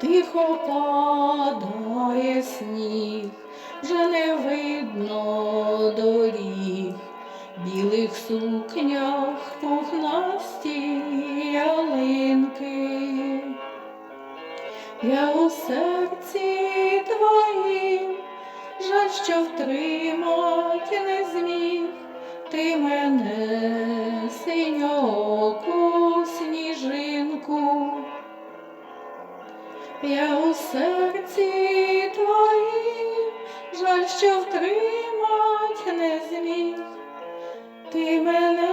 Тихо падає сніг, вже не видно доріг, білих сукнях пухнасті ялинки. Я у серці твоїм, жаль, що втримать не зміг ти мене, синьоку Я у серці твоїм, жаль, що втримать не зміг ти мене,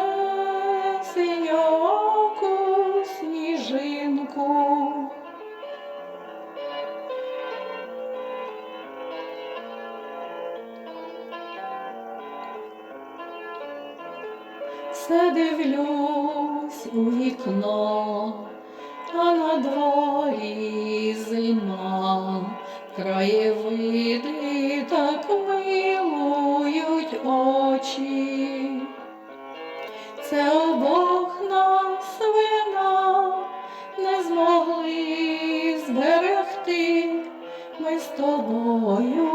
синьоку сніжинку. Все дивлюсь у вікно, а на зима, краєвиди так милують очі. Це обох нас вина не змогли зберегти. Ми з тобою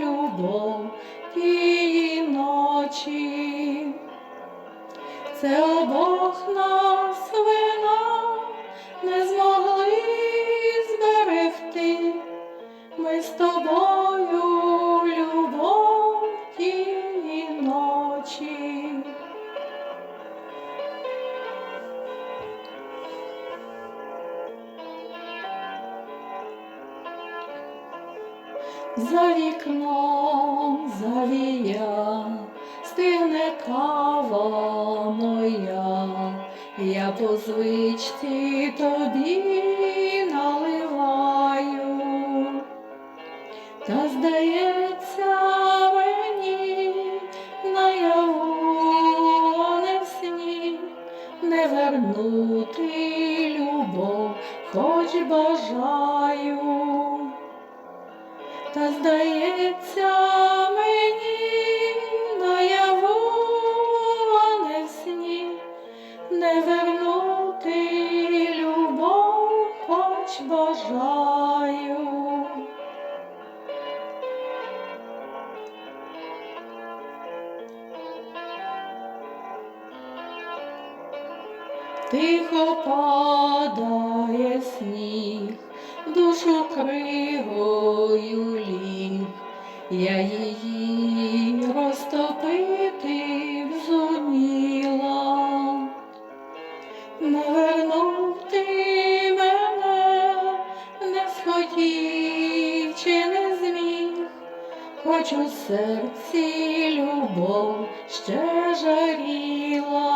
любов тієї ночі. Це обох нас вина не змогли За вікном завія, стигне кава моя, я по звичці тобі наливаю, та здається мені наяву, не не вернути любов, хоч бажаю. Та здається мені наяву, а не в сні, не вернути любов, хоч бажаю. Тихо падає сніг, душу кригою я її розтопити взуміла, не вернув ти мене, не схотів чи не зміг, хоч у серці любов ще жаріла.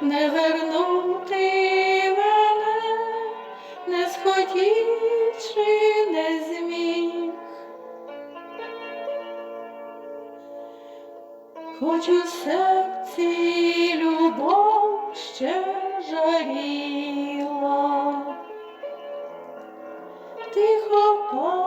Не вернути мене, не схотів хоч у серці любов ще жаріла, тихо.